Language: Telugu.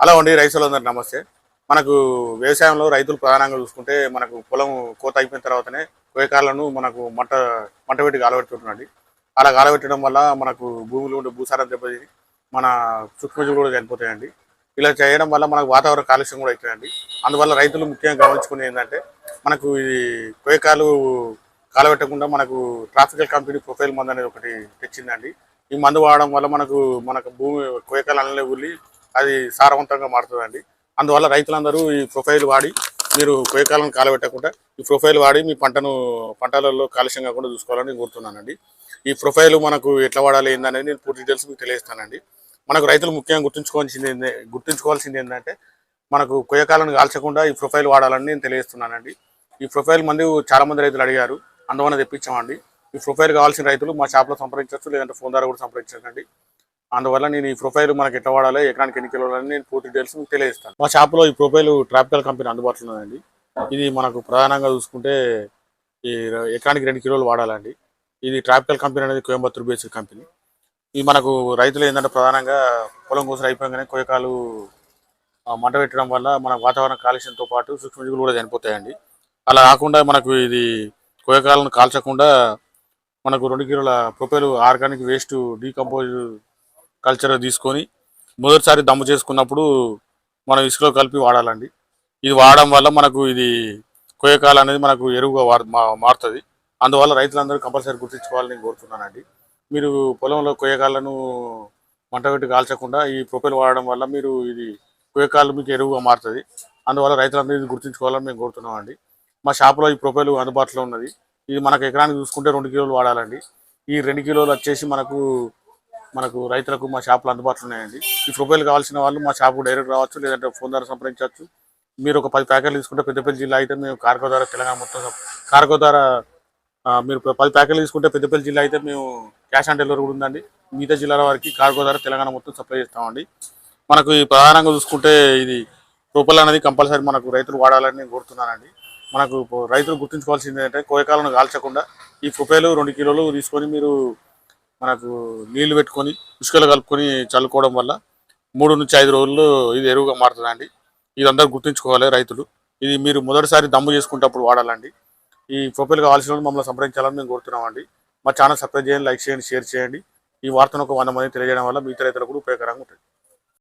హలో అండి రైతులందరూ నమస్తే. మనకు వ్యవసాయంలో రైతులు ప్రధానంగా చూసుకుంటే మనకు పొలం కోత అయిపోయిన తర్వాతనే కోయకాలను మనకు మంట మంట పెట్టి గాలబెడుతుంటున్నాడు అలా గాలబెట్టడం వల్ల మనకు భూమిలో ఉండే భూసారం దెబ్బతిని మన సూక్ష్మజీవులు కూడా చనిపోతాయండి. ఇలా చేయడం వల్ల మనకు వాతావరణ కాలుష్యం కూడా అవుతుందండి. అందువల్ల రైతులు ముఖ్యంగా గమనించుకునేది ఏంటంటే మనకు ఇది కోయకాలు కాలబెట్టకుండా మనకు ట్రాఫికల్ కంపెనీ ప్రొఫైల్ మందు అనేది ఒకటి తెచ్చిందండి. ఈ మందు వాడడం వల్ల మనకు మనకు భూమి కోయకాలు అల్లే ఉల్లి అది సారవంతంగా మారుతుందండి. అందువల్ల రైతులందరూ ఈ ప్రొఫైల్ వాడి మీరు కోయకాలను కాలబెట్టకుండా ఈ ప్రొఫైల్ వాడి మీ పంటను పంటలలో కాలుష్యం కాకుండా చూసుకోవాలని నేను కోరుతున్నానండి. ఈ ప్రొఫైల్ మనకు ఎట్లా వాడాలి ఏందనేది నేను పూర్తి డీటెయిల్స్ మీకు తెలియజేస్తానండి. మనకు రైతులు ముఖ్యంగా గుర్తుంచుకోవాల్సింది గుర్తుంచుకోవాల్సింది ఏంటంటే మనకు కొయ్యకాలను కాల్చకుండా ఈ ప్రొఫైల్ వాడాలని నేను తెలియజేస్తున్నానండి. ఈ ప్రొఫైల్ మంది చాలా మంది రైతులు అడిగారు. అందువల్ల తెప్పించామండి. ఈ ప్రొఫైల్ కావాల్సిన రైతులు మా షాప్లో సంప్రదించవచ్చు లేదంటే ఫోన్ ద్వారా కూడా సంప్రదించండి అందువల్ల నేను ఈ ప్రొఫైల్ మనకి ఎట్లా వాడాలి ఎకరానికి ఎన్ని కిలోలు నేను పూర్తి డీటెయిల్స్ మీకు తెలియజేస్తాను. మా షాప్లో ఈ ప్రొఫైల్ ట్రాపికల్ కంపెనీ అందుబాటులో ఉందండి ఇది మనకు ప్రధానంగా చూసుకుంటే ఈ ఎకరానికి రెండు కిలోలు వాడాలండి. ఇది ట్రాపికల్ కంపెనీ అనేది కోయంబత్తూరు బేస్డ్ కంపెనీ ఇది మనకు రైతులు ఏంటంటే ప్రధానంగా పొలం కోసం అయిపోగానే కొయ్యకాలు మంట పెట్టడం వల్ల మన వాతావరణ కాలుష్యంతో పాటు సూక్ష్మజీవులు కూడా చనిపోతాయండి. అలా కాకుండా మనకు ఇది కోయకాలను కాల్చకుండా మనకు రెండు కిలోల ప్రొపైల్ ఆర్గానిక్ వేస్ట్ డీకంపోజ్ కల్చర్ తీసుకొని మొదటిసారి దమ్ము చేసుకున్నప్పుడు మనం ఇసుకలో కలిపి వాడాలండి. ఇది వాడడం వల్ల మనకు ఇది కోయకాలు అనేది మనకు ఎరువుగా మారుతుంది. అందువల్ల రైతులందరూ కంపల్సరీ గుర్తించుకోవాలని నేను కోరుతున్నానండి. మీరు పొలంలో కొయ్యకాలను మంటగట్టి పెట్టి కాల్చకుండా ఈ ప్రొపైల్ వాడడం వల్ల మీరు ఇది కొయ్యకాలు మీకు ఎరువుగా మారుతుంది. అందువల్ల రైతులందరూ ఇది గుర్తుంచుకోవాలని మేము కోరుతున్నామండి. మా షాప్లో ఈ ప్రొపైల్ అందుబాటులో ఉన్నది. ఇది మనకు ఎకరానికి చూసుకుంటే రెండు కిలోలు వాడాలండి. ఈ రెండు కిలోలు వచ్చేసి మనకు మనకు రైతులకు మా షాపులో అందుబాటులో ఉన్నాయండి. ఈ ప్రొఫైల్ కావాల్సిన వాళ్ళు మా షాపు డైరెక్ట్ రావచ్చు లేదంటే ఫోన్ ద్వారా సంప్రదించవచ్చు. మీరు ఒక పది ప్యాకెట్లు తీసుకుంటే పెద్దపల్లి జిల్లా అయితే మేము కార్గో ద్వారా తెలంగాణ మొత్తం కార్గో ద్వారా మీరు పది ప్యాకెట్లు తీసుకుంటే పెద్దపల్లి జిల్లా అయితే మేము క్యాష్ ఆన్ డెలివరీ కూడా ఉందండి. మిగతా జిల్లాల వారికి కార్గో ద్వారా తెలంగాణ మొత్తం సప్లై చేస్తామండి. మనకు ఈ ప్రధానంగా చూసుకుంటే ఇది రూపాయలు అనేది కంపల్సరీ మనకు రైతులు వాడాలని నేను కోరుతున్నానండి. మనకు రైతులు గుర్తుంచుకోవాల్సింది ఏంటంటే కోయకాలను కాల్చకుండా ఈ ప్రొపైలు రెండు కిలోలు తీసుకొని మీరు మనకు నీళ్ళు పెట్టుకొని ఇసుకలు కలుపుకొని చల్లుకోవడం వల్ల మూడు నుంచి ఐదు రోజుల్లో ఇది ఎరువుగా మారుతుందండి. ఇది అందరూ గుర్తుంచుకోవాలి రైతులు. ఇది మీరు మొదటిసారి దమ్ము చేసుకుంటప్పుడు వాడాలండి. ఈ ప్రొఫైల్ కావాల్సిన వాళ్ళు మమ్మల్ని సంప్రదించాలని మేము కోరుతున్నామండి. మా ఛానల్ సబ్స్క్రైబ్ చేయండి లైక్ చేయండి షేర్ చేయండి. ఈ వార్తను ఒక వంద మంది తెలియజేయడం వల్ల మిగతా రైతులకు కూడా ఉపయోగకరంగా ఉంటుంది.